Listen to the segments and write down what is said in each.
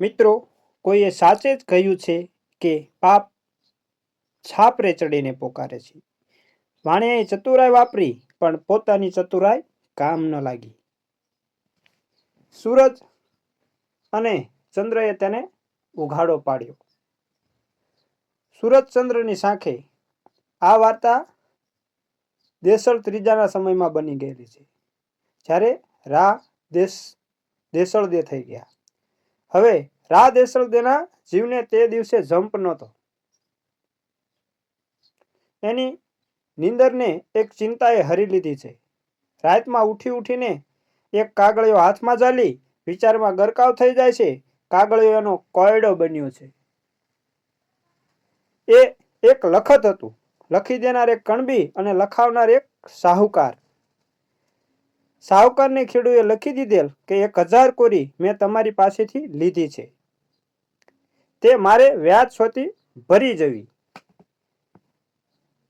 મિત્રો, કોઈએ સાચે જ કહ્યું છે કે પાપ છાપરે ચડીને પોકારે છે. વાણિયાએ ચતુરાઈ વાપરી, પણ પોતાની ચતુરાઈ કામ ન લાગી. સૂરજ અને ચંદ્રએ તેને ઉઘાડો પાડ્યો. સૂરજ ચંદ્રની સાંખે આ વાર્તા દેસળ ત્રીજાના સમયમાં બની ગયેલી છે. જ્યારે રા દેશ દેસળદે થઈ ગયા. હવે રા દેસળદેના જીવને તે દિવસે જંપ નહોતો. એની નીંદરને એક ચિંતાએ હરી લીધી છે. રાતમાં ઉઠી ઉઠીને એક કાગળિયો હાથમાં ઝાલી વિચારમાં ગરકાવ થઈ જાય છે. કાગળિયો એનો કોયડો બન્યો છે. એ એક લખત હતું. લખી દેનાર એક કણબી અને લખાવનાર એક સાહુકાર. સાહુકારને ખેડૂએ લખી દીધેલ કે એક હજાર કોરી મેં તમારી પાસેથી લીધી છે. તે મારે વ્યાજ સોતી ભરી જવી.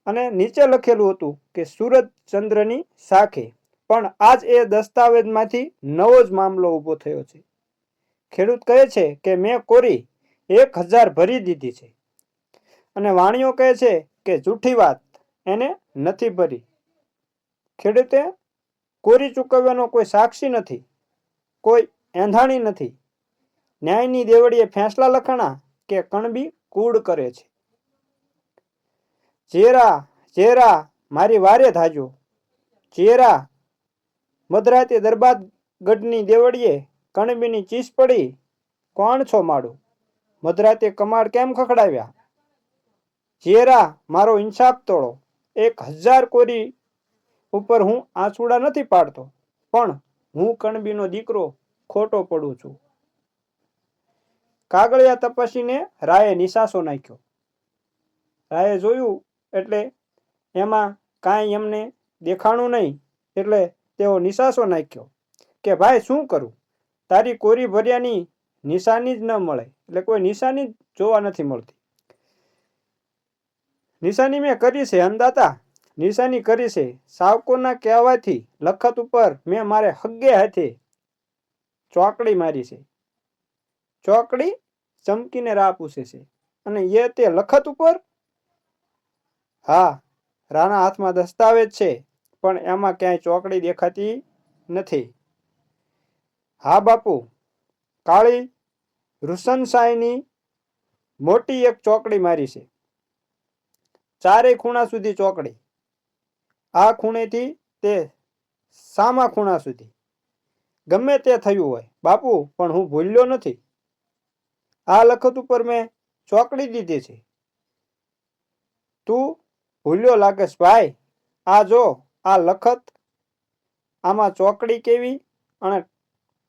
અને નીચે લખેલું હતું કે સૂરજ ચંદ્રની સાખે પણ આજ એ દસ્તાવેજમાંથી નવો જ મામલો ઊભો થયો છે. ખેડૂત કહે છે કે મેં કોરી એક હજાર ભરી દીધી છે. અને વાણીઓ કહે છે કે જૂઠી વાત, એને નથી ભરી. ખેડૂતે કોરી ચૂકવવાનો કોઈ સાક્ષી નથી, કોઈ એંધાણી નથી. ન્યાયની દેવડીએ ફેંસલા લખણા કે કણબી કૂડ કરે છે. ચેરા ચેરા, મારી વારે ધાજો. ચેરા. મધરાતે દરબાદ ગઢની દેવડીએ કણબીની ચીસ પડી, કોણ છો માડું મધરાતે કમાડ કેમ ખખડાવ્યા? ચેરા, મારો ઇન્સાફ તોડો. એક હજાર કોરી ઉપર હું આંસુડા નથી પાડતો, પણ હું કણબીનો દીકરો ખોટો પડું છું. કાગળિયા તપસીને રાયે નિશાસો નાખ્યો. રાયે જોયું એટલે એમાં કાંઈ એમને દેખાણું નહીં, એટલે તેઓ નિશાસો નાખ્યો કે, ભાઈ, શું કરું? તારી કોરી ભર્યાની નિશાની જ ન મળે, એટલે કોઈ નિશાની જ જોવા નથી મળતી. નિશાની મેં કરી છે અંદાતા નિશાની કરી છે. સાવકોના કહેવાથી લખત ઉપર મેં મારે હગ્ગે હાથે ચોકડી મારી છે. ચોકડી ચમકીને રાહ પૂછે છે. અને એ તે લખત ઉપર? હા, રાના હાથમાં દસ્તાવેજ છે, પણ એમાં ક્યાંય ચોકડી દેખાતી નથી. હા, બાપુ, કાળી રૂસનસાઈની મોટી એક ચોકડી મારી છે. ચારે ખૂણા સુધી ચોકડી. આ ખૂણેથી તે સામા ખૂણા સુધી. ગમે તે થયું હોય. બાપુ, પણ હું ભૂલ્યો નથી. આ લખત ઉપર મેં ચોકડી દીધી છે. તું ભૂલ્યો લાગેશ ભાઈ. આ જો, આ લખત. આમાં ચોકડી કેવી? અને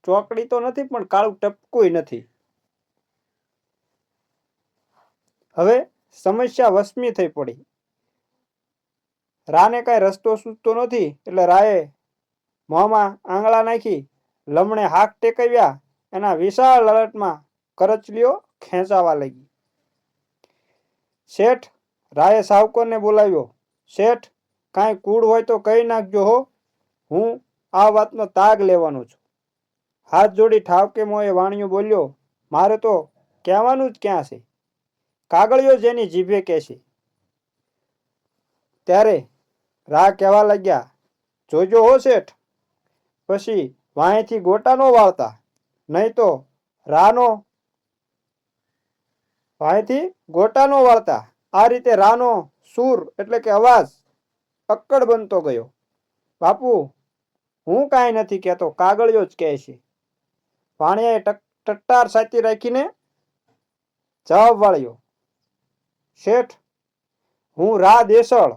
ચોકડી તો નથી, પણ કાળું ટપકું નથી. હવે સમસ્યા વસમી થઈ પડી. રાને કાંઈ રસ્તો સૂચતો નથી એટલે રાએ મોંમાં આંગળા નાખી લમણે હાક ટેકવ્યા, એના વિશાળ લલટમાં કરચલીઓ ખેંચાવા લાગી. શેઠ રાએ સાવકોને બોલાવ્યો, શેઠ, કાંઈ કૂડ હોય તો કહી નાખજો હો. હું આ વાતનો તાગ લેવાનો છું. હાથ જોડી ઠાવકે મોએ વાણિયો બોલ્યો, મારે તો કહેવાનું જ ક્યાં છે? કાગળિયો જેની જીભે કહેશે ત્યારે રા કહેવા લાગ્યા, જોજો હો શેઠ. પછી વાંયથી ગોટા નો વાળતા, નહીં તો રાનો વાંયથી ગોટા નો વાળતા. આ રીતે રાનો સૂર એટલે કે અવાજ અક્કડ બનતો ગયો. બાપુ, હું કાંઈ નથી કહેતો, કાગળિયો જ કહે છે. વાણિયાએ ટટ્ટાર સાચી રાખીને જવાબ વાળ્યો, શેઠ, હું રા દેસળ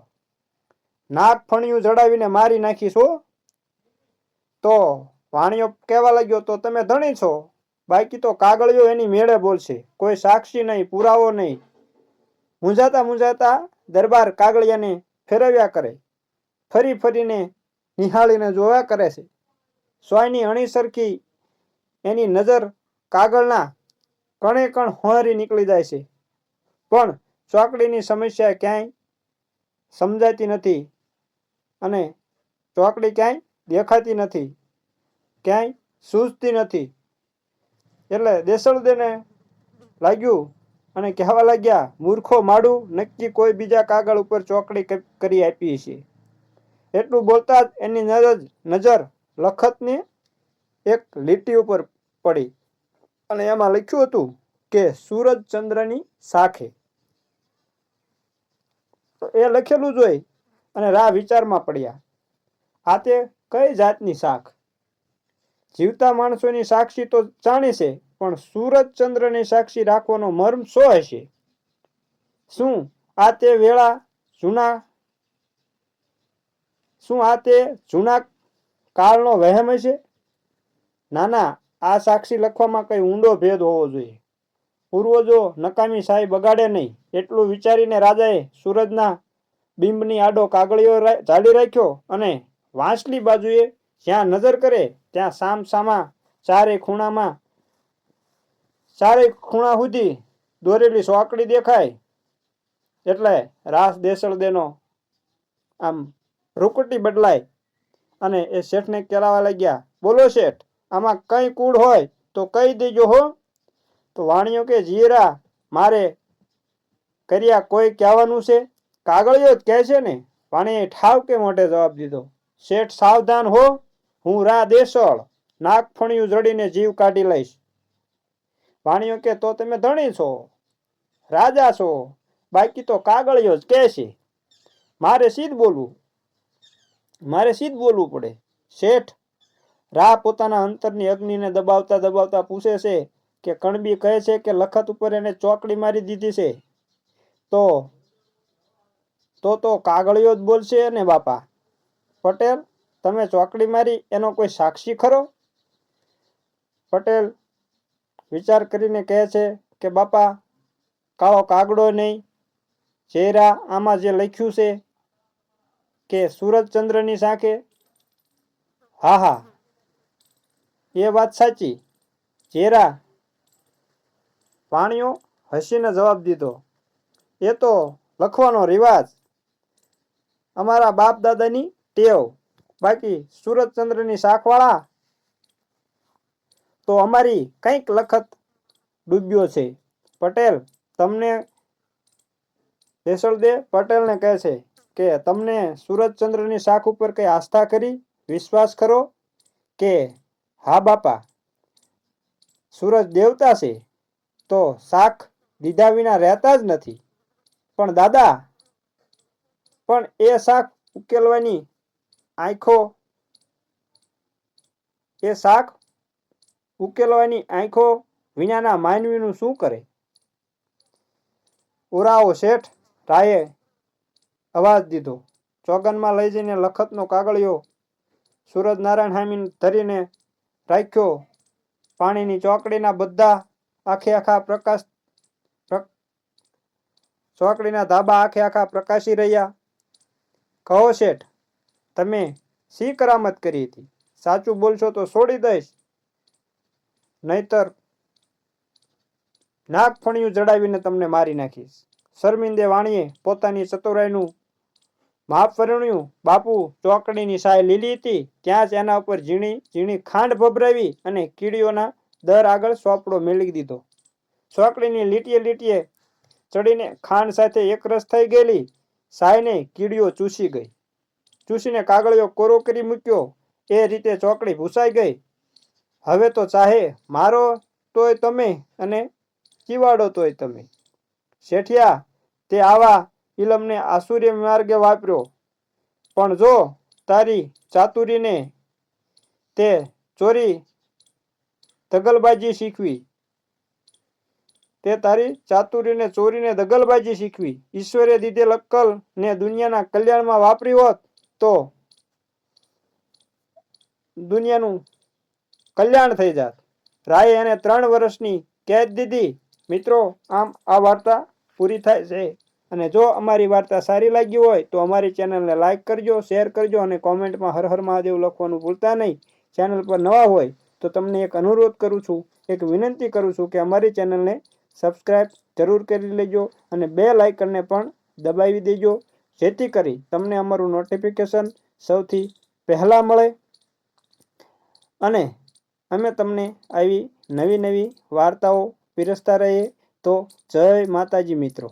નાક ફણિયું જડાવીને મારી નાખીશ? તો વાણિયો કહેવા લાગ્યો, તો તમે ધણી છો? બાકી તો કાગળિયો એની મેળે બોલશે. કોઈ સાક્ષી નહીં, પુરાવો નહીં. મૂંઝાતા મૂંઝાતા દરબાર કાગળિયાને ફેરવ્યા કરે. ફરી ફરીને નિહાળીને જોયા કરે છે. સ્વાયની અણી સરખી એની નજર કાગળના કણે કણ હોણરી નીકળી જાય છે. પણ ચોકડીની સમસ્યા ક્યાંય સમજાતી નથી. અને ચોકડી ક્યાંય દેખાતી નથી, ક્યાંય સૂઝતી નથી. એટલે દેસળદેને લાગ્યું અને કહેવા લાગ્યા, મૂર્ખો માડું, નક્કી કોઈ બીજા કાગળ ઉપર ચોકડી કરી આપી છે એટલું બોલતા જ એની નજર નજર લખતની એક લીટી ઉપર પડી અને એમાં લખ્યું હતું કે સૂરજ ચંદ્રની સાખે. તો એ લખેલું જોઈ અને રા વિચારમાં પડ્યા. આ તે કઈ જાતની શાખ? જીવતા માણસોની સાક્ષી તો જાણીશે પણ સૂરજ ચંદ્રની સાક્ષી રાખવાનો મર્મ શો હશે? શું આ તે વેળા જૂના, શું આ તે જૂના કાળનો વહેમ હશે? ના ના આ સાક્ષી લખવામાં કંઈ ઊંડો ભેદ હોવો જોઈએ. પૂર્વજો નકામી શાહી બગાડે નહીં. એટલું વિચારીને રાજાએ સૂરજના બિંબની આડો કાગળિયો ચાલી રાખ્યો અને વાંસલી બાજુએ જ્યાં નજર કરે ત્યાં સામ સામા ચારે ખૂણામાં, ચારે ખૂણા સુધી દોરેલી સોકડી દેખાય એટલે રાસ દેસળદેનો આમ રૂકટી બદલાય અને એ શેઠને કેળાવા લાગ્યા, બોલો શેઠ, આમાં કંઈ કૂડ હોય તો કહી દેજો હો. તો વાણીઓ કે જીરા મારે કર્યા કોઈ કહેવાનું છે? કાગળિયો જ કહે છે ને વાણીએ ઠાવ કે મોટે જવાબ દીધો? શેઠ સાવધાન હો, હું રા દેસળ નાક ફણિયું જડીને જીવ કાઢી લઈશ. વાણીઓ કે, તો તમે ધણી છો, રાજા છો, બાકી તો કાગળિયો જ કહે છે. મારે સીધ બોલવું, મારે સીધ બોલવું પડે. શેઠ રા પોતાના અંતરની અગ્નિને દબાવતા દબાવતા પૂછે છે કે, કણબી કહે છે કે, લખત ઉપર એને ચોકડી મારી દીધી છે? તો તો તો કાગળિયો જ બોલશે ને બાપા. પટેલ, તમે ચોકડી મારી, એનો કોઈ સાક્ષી ખરો? પટેલ વિચાર કરીને કહે છે કે, બાપા, કાળો કાગડો નહીં, ચહેરા આમાં જે લખ્યું છે કે સૂરજચંદ્રની સાંખે. હા હા, એ વાત સાચી. ચહેરા? પાણીઓ હસીને જવાબ દીધો. એ તો લખવાનો રિવાજ અમારા બાપ દાદાની ટેવ. બાકી સૂરજચંદ્રની શાખવાળા તો અમારી કંઈક લખત ડૂબ્યો છે. પટેલ તમને દેસળદે પટેલને કહે છે કે તમને સૂરજચંદ્રની શાખ ઉપર કંઈ આસ્થા કરી? વિશ્વાસ કરો કે હા બાપા સૂરજ દેવતા છે તો શાખ દીધા વિના રહેતા જ નથી. પણ દાદા પણ એ શાક ઉકેલવાની આંખો, એ શાક ઉકેલવાની આંખો વિનાના માનવીનું શું કરે? ઉરાવો શેઠ રાયે અવાજ દીધો. ચોગનમાં લઈ જઈને લખતનો કાગળિયો સૂરજ નારાયણ હામી ધરીને રાખ્યો. પાણીની ચોકડીના બધા આખે આખા પ્રકાશ ચોકડીના ધાબા આખે આખા પ્રકાશી રહ્યા. કહો શેઠ, તમે સી કરામત કરી હતી? સાચું બોલશો તો છોડી દઈશ. નહીતર નાક ફણિયું જડાવીને તમને મારી નાખીશ. શર્મિંદે વાણીએ પોતાની ચતુરાઈનું માપ ફરણ્યું બાપુ ચોકડીની સાય લીલી હતી, ત્યાં જ એના ઉપર ઝીણી ઝીણી ખાંડ ભભરાવી અને કીડીઓના દર આગળ સોપડો મેળવી દીધો. ચોકડીની લીટીએ લીટીએ ચડીને ખાંડ સાથે એકરસ થઈ ગયેલી. સાયને કીડીઓ ચૂસી ગઈ. ચૂસીને કાગળિયો કોરો કરી મૂક્યો. એ રીતે ચોકડી ભૂસાઈ ગઈ. હવે તો ચાહે મારો તોય તમે અને ચીવાડો તોય તમે. શેઠિયા, તે આવા ઇલમને આસુર્ય માર્ગે વાપર્યો. પણ જો તારી ચાતુરીને તે ચોરી તગલબાજી શીખવી તે તારી ચાતુર્યને ચોરીને દગલબાજી શીખવી. ઈશ્વરે દીધેલ અક્કલ ને દુનિયાના કલ્યાણમાં વાપરી હોત તો દુનિયાનું કલ્યાણ થઈ જાત. રાયે એને ત્રણ વર્ષની કેદ દીધી. મિત્રો, આમ આ વાર્તા પૂરી થાય છે. અને જો અમારી વાર્તા સારી લાગી હોય તો અમારી ચેનલને લાઇક કરજો, શેર કરજો અને કોમેન્ટમાં હર હર મહાદેવ લખવાનું ભૂલતા નહીં. ચેનલ પર નવા હોય તો તમને એક અનુરોધ કરું છું, એક વિનંતી કરું છું કે અમારી ચેનલને સબસ્ક્રાઈબ જરૂર કરી લેજો અને બે લાઇકનને પણ દબાવી દેજો. જેથી કરી તમને અમારું નોટિફિકેશન સૌથી પહેલાં મળે. અને અમે તમને આવી નવી નવી વાર્તાઓ પીરસતા રહીએ. તો જય માતાજી મિત્રો.